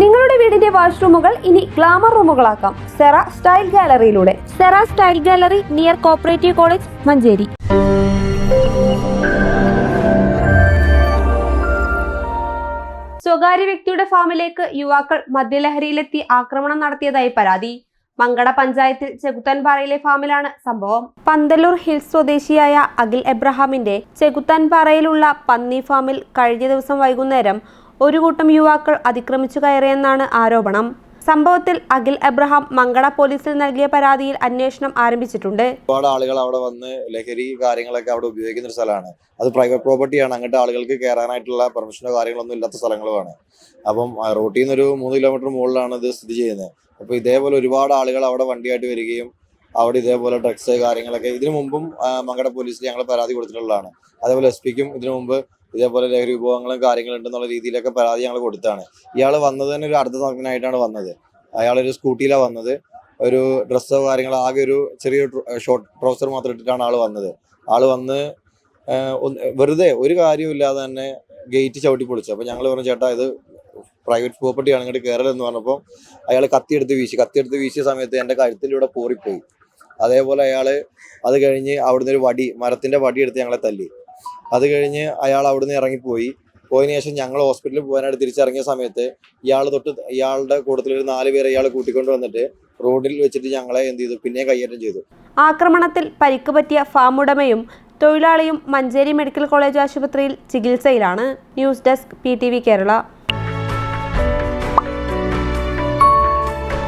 നിങ്ങളുടെ വീടിന്റെ വാഷ്റൂമുകൾ ഇനി ഗ്ലാമർ റൂമുകളാക്കാം. Cera style ഗാലറിയിലൂടെ. Sera style gallery near cooperative college Manjeri. സ്വകാര്യ വ്യക്തിയുടെ ഫാമിലേക്ക് യുവാക്കൾ മദ്യലഹരിയിലെത്തി ആക്രമണം നടത്തിയതായി പരാതി. മങ്കട പഞ്ചായത്തിൽ ചെകുത്താൻപാറയിലെ ഫാമിലാണ് സംഭവം. പന്തല്ലൂർ ഹിൽസ് സ്വദേശിയായ അഖിൽ എബ്രഹാമിന്റെ ചെകുത്താൻപാറയിലുള്ള പന്നി ഫാമിൽ കഴിഞ്ഞ ദിവസം വൈകുന്നേരം ഒരു കൂട്ടം യുവാക്കൾ അതിക്രമിച്ചു കയറിയെന്നാണ് ആരോപണം. സംഭവത്തിൽ അഖിൽ എബ്രഹാം മംഗള പോലീസിൽ നൽകിയ പരാതിയിൽ അന്വേഷണം ആരംഭിച്ചിട്ടുണ്ട്. ഒരുപാട് ആളുകൾ അവിടെ വന്ന് ലഹരി കാര്യങ്ങളൊക്കെ അവിടെ ഉപയോഗിക്കുന്ന ഒരു സ്ഥലമാണ്. അത് പ്രൈവറ്റ് പ്രോപ്പർട്ടിയാണ് അങ്ങോട്ട് ആളുകൾക്ക് കയറാനായിട്ടുള്ള പെർമിഷനോ കാര്യങ്ങളൊന്നും ഇല്ലാത്ത സ്ഥലങ്ങളുമാണ്. അപ്പം റോട്ടിൽ നിന്ന് ഒരു മൂന്ന് കിലോമീറ്റർ മുകളിലാണ് ഇത് സ്ഥിതി ചെയ്യുന്നത്. അപ്പോൾ ഇതേപോലെ ഒരുപാട് ആളുകൾ അവിടെ വണ്ടിയായിട്ട് വരികയും അവിടെ ഇതേപോലെ ഡ്രഗ്സ് കാര്യങ്ങളൊക്കെ ഇതിനു മുമ്പും മങ്കട പോലീസിൽ ഞങ്ങൾ പരാതി കൊടുത്തിട്ടുള്ളതാണ്. അതേപോലെ എസ് പിക്കും ഇതിനു മുമ്പ് ഇതേപോലെ ലഹരി വിഭവങ്ങളും കാര്യങ്ങളും ഉണ്ടെന്നുള്ള രീതിയിലൊക്കെ പരാതി ഞങ്ങൾ കൊടുത്താണ്. ഇയാൾ വന്നത് തന്നെ ഒരു അടുത്ത സമയത്തിനായിട്ടാണ് വന്നത്. അയാളൊരു സ്കൂട്ടിയിലാണ് വന്നത്. ഒരു ഡ്രസ്സോ കാര്യങ്ങളോ ആകെ ഒരു ചെറിയ ഷോർട്ട് ട്രൗസർ മാത്രം ഇട്ടിട്ടാണ് ആൾ വന്നത്. ആൾ വന്ന് വെറുതെ ഒരു കാര്യമില്ലാതെ തന്നെ ഗേറ്റ് ചവിട്ടി പൊളിച്ചു. അപ്പം ഞങ്ങൾ പറഞ്ഞു ചേട്ടാ ഇത് പ്രൈവറ്റ് പ്രോപ്പർട്ടി ആണ് ഇങ്ങോട്ട് കയറലെന്ന് പറഞ്ഞപ്പോൾ അയാൾ കത്തിയെടുത്ത് വീശി. കത്തിയെടുത്ത് വീശിയ സമയത്ത് എന്റെ കഴുത്തിലൂടെ പോറിപ്പോയി. അതേപോലെ അയാൾ അത് കഴിഞ്ഞ് അവിടുന്ന് ഒരു വടി മരത്തിന്റെ വടി എടുത്ത് ഞങ്ങളെ തല്ലി. അത് കഴിഞ്ഞ് അയാൾ അവിടുന്ന് ഇറങ്ങിപ്പോയി. പോയതിനു ശേഷം ഞങ്ങൾ ഹോസ്പിറ്റലിൽ പോകാനായിട്ട് തിരിച്ചിറങ്ങിയ സമയത്ത് ഇയാൾ തൊട്ട് ഇയാളുടെ കൂട്ടത്തിൽ ഒരു നാല് പേരെ ഇയാൾ കൂട്ടിക്കൊണ്ട് വന്നിട്ട് റോഡിൽ വെച്ചിട്ട് ഞങ്ങളെ എന്ത് ചെയ്തു? പിന്നെ കൈയേറ്റം ചെയ്തു. ആക്രമണത്തിൽ പരിക്ക് പറ്റിയ ഫാം ഉടമയും തൊഴിലാളിയും മഞ്ചേരി മെഡിക്കൽ കോളേജ് ആശുപത്രിയിൽ ചികിത്സയിലാണ്. News desk P Kerala.